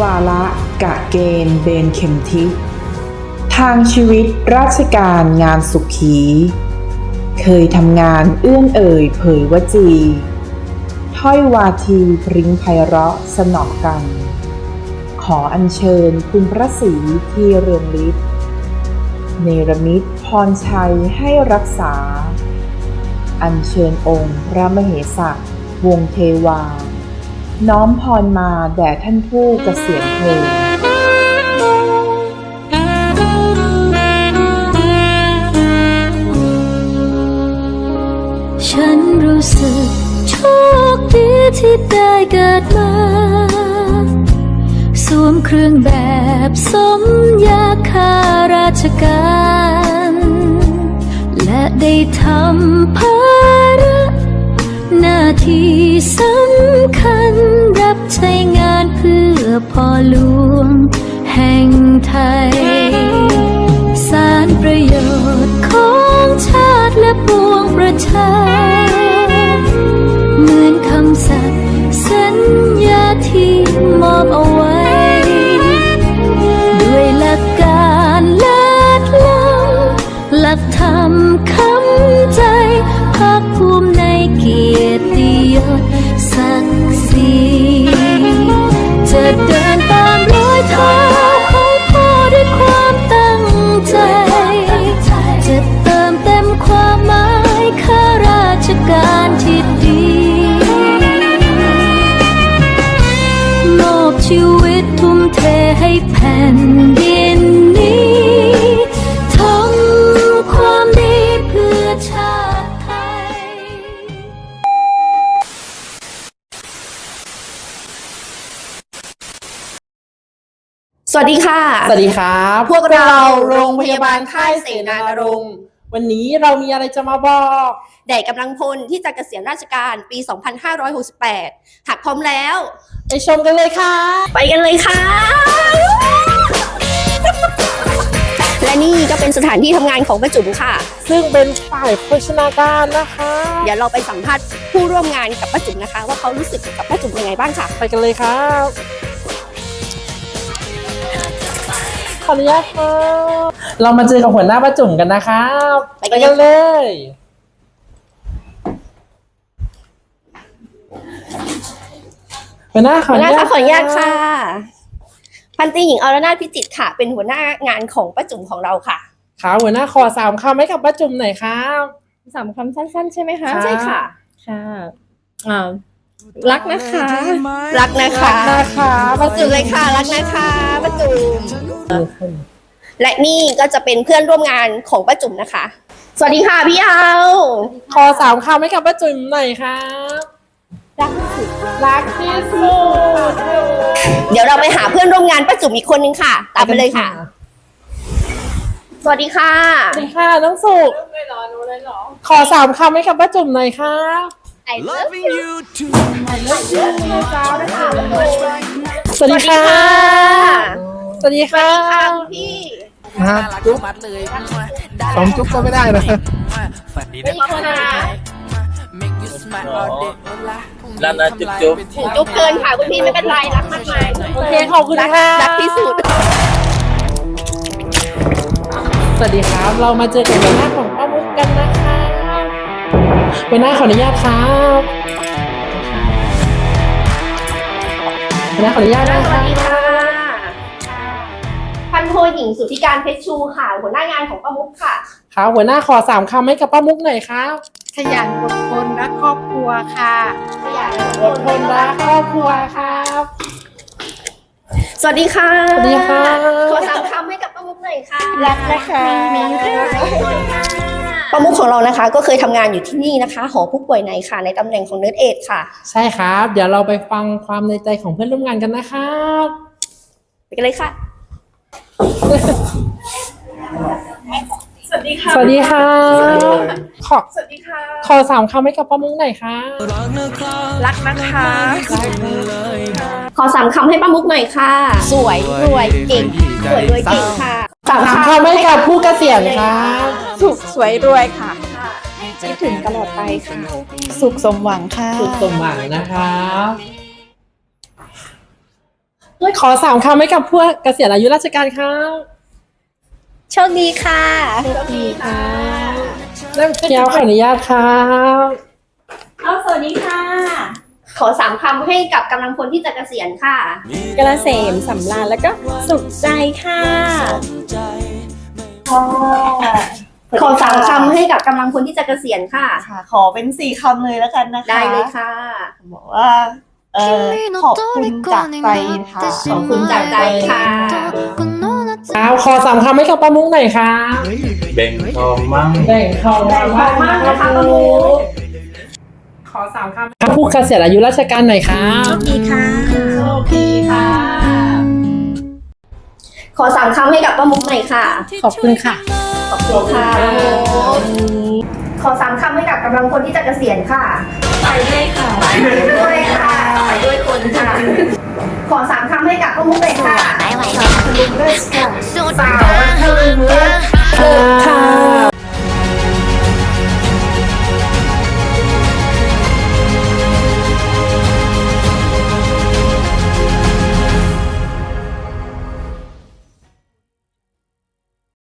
วาระกะเกณฑ์เบนเข็มทิศทางชีวิตราชการงานสุขี เคยทำงานเอื้อนเอ่ยเผยวจี ถ้อยวาทีพริ้งไพเราะสนอกัน ขออัญเชิญคุณพระศรีที่เรืองฤทธิ์เนรมิตพรชัยให้รักษา อัญเชิญองค์พระมเหสักวงเทวา น้อมพรมาแด่ท่านผู้เกษียณเพลินฉันรู้สึกโชคดีที่ได้เกิดมา สวมเครื่องแบบสมยาคาราชการ และได้ทำภาระหน้า ที่สำคัญรับใช้งานเพื่อพ่อหลวง แห่งไทย สารประโยชน์ของชาติและปวงประชา เหมือนคำสัตย์สัญญาที่มอบเอาไว้ ด้วยหลักการเลิศล้ำหลักธรรมคำใจภาคภูมิในเกียรติ ยศศักดิ์ศรีจะเดินตามรอยเท้าของพ่อด้วยความตั้งใจ จะเติมเต็มความหมายข้าราชการที่ดีมอบชีวิตทุ่มเทให้แผ่น สวัสดีค่ะ สวัสดีครับ พวกเราโรงพยาบาลค่ายเสนานรงค์วันนี้เรามีอะไรจะมาบอกแด่กำลังพลที่จะเกษียณราชการปี 2568 หากพร้อมแล้ว ไปชมกันเลยค่ะ ไปกันเลยค่ะ และนี่ก็เป็นสถานที่ทำงานของประจุมค่ะ ซึ่งเป็นฝ่ายโภชนาการนะคะ เดี๋ยวเราไปสัมภาษณ์ผู้ร่วมงานกับป้าจุ๋มนะคะ ว่าเขารู้สึกกับป้าจุ๋มยังไงบ้างค่ะ ไปกันเลยครับ ขออนุญาตครับเรามาเจอกับหัวหน้าประจุ่มกันนะครับไปกันเลยกันเลย หัวหน้าขออนุหัวหน้าญาคะตขออนุญาตค่ะ พันตรีหญิงอรนาถพิจิตรค่ะ เป็นหัวหน้างานของป้าจุ๋มของเราค่ะครับหัวหน้าขอสามคำให้กับป้าจุ่มหน่อยครับ สามคำสั้นๆ ใช่ไหมคะครับใช่ค่ะ ค่ะ อ่า รักนะคะ รักนะคะนะคะป้าจุ๋มเลยค่ะ รักนะคะป้าจุ๋มและนี่ก็จะเป็นเพื่อนร่วมงานของป้าจุ๋มนะคะ สวัสดีค่ะพี่เอาขอสามคำให้กับป้าจุ๋มหน่อยครับรักที่สุดรักที่สุดเดี๋ยวเราไปหาเพื่อนร่วมงานป้าจุ๋มอีกคนนึงค่ะ ตามไปเลยค่ะ สวัสดีค่ะ สวัสดีค่ะน้องสุกขอสามคำให้กับป้าจุ๋มหน่อยค่ะ I love Loving you too สวัสดีค่ะ สวัสดีค่ะค่ะคุณพี่น่ารักจุ๊บมัดเลยสองจุ๊บก็ไม่ได้นะฝันดีนะไม่ค่ะ Make you smile all day แล้วนะจุ๊บจุ๊บถึงจุ๊บเกินค่ะคุณพี่ไม่เป็นไรรักมากมายโอเคขอบคุณค่ะรักที่สุด สวัสดีครับ เรามาเจอกับหัวหน้าของป้ามุกกันนะคะ หัวหน้าขออนุญาตครับหัวหน้าขออนุญาตนะสคะวัสดีค่ะพันโทหญิงสุทธิการเพชรชูค่ะ หัวหน้างานของป้ามุกค่ะ ครับหัวหน้าขอสามคำให้กับป้ามุกหน่อยครับขยันอดทนรักครอบครัวค่ะ อดทนรักครอบครัวครับ สวัสดีค่ะสวัสดีค่ะ ขอสามคำให้กับป้ามุกหน่อยค่ะรักนะคะ มีเรื่อง ป้ามุกของเรานะคะ ก็เคยทำงานอยู่ที่นี่นะคะ หอผู้ป่วยในค่ะ ในตำแหน่งของเนิร์ดเอดค่ะ ใช่ครับ เดี๋ยวเราไปฟังความในใจของเพื่อนร่วมงานกันนะครับไปกันเลยค่ะ สวัสดีค่ะขอขอสามคำให้กับป้ามุกหน่อยค่ะ รักนะคะขอสามคำให้ป้ามุกหน่อยค่ะ สวยรวยเก่งสวยรวยเก่งค่ะสามสามคำคำให้กับผู้เกษียณครับ สุขสวยรวยค่ะคิดถึงตลอดไปค่ะ สุขสมหวังค่ะ สุขสมหวังนะครับขอสามคำให้กับพวกเกษียณอายุราชการครับโชคดีค่ะดีค่ะเริ่มเกียวขออนุญาตครับเอาสวัสดีค่ะ ขอสามคำให้กับกำลังพลที่จะเกษียณค่ะกระเสมสำราญแล้วก็สุขใจค่ะ ขอสามคำให้กับกำลังพลที่จะเกษียณค่ะ ค่ะ ขอเป็นสี่คำเลยแล้วกันนะคะ ได้เลยค่ะ บอกว่าเออขอบคุณจากใจค่ะขอบคุณจากใจค่ะครับขอสามคำให้กับป้ามุ้งหน่อยครับเบ่งทองมั่งแบ่งทองแบ่งทองมากนะคะป้ามุ้งขอสามคำผู้เกษียณอายุราชการหน่อยครับดีค่ะโชคดีค่ะ ขอสามคำให้กับป้ามุกหน่อยค่ะ ขอบคุณค่ะ ขอบคุณค่ะป้ามุกขอสามคำให้กับกำลังพลที่จะเกษียณค่ะ ไปด้วยค่ะไปด้วยค่ะไปด้วยคนค่ะ ขอสามคำให้กับป้ามุกเลยค่ะไม่ไหวคุณลุงเลิศค่ะสาวเธอเลิศเลิศ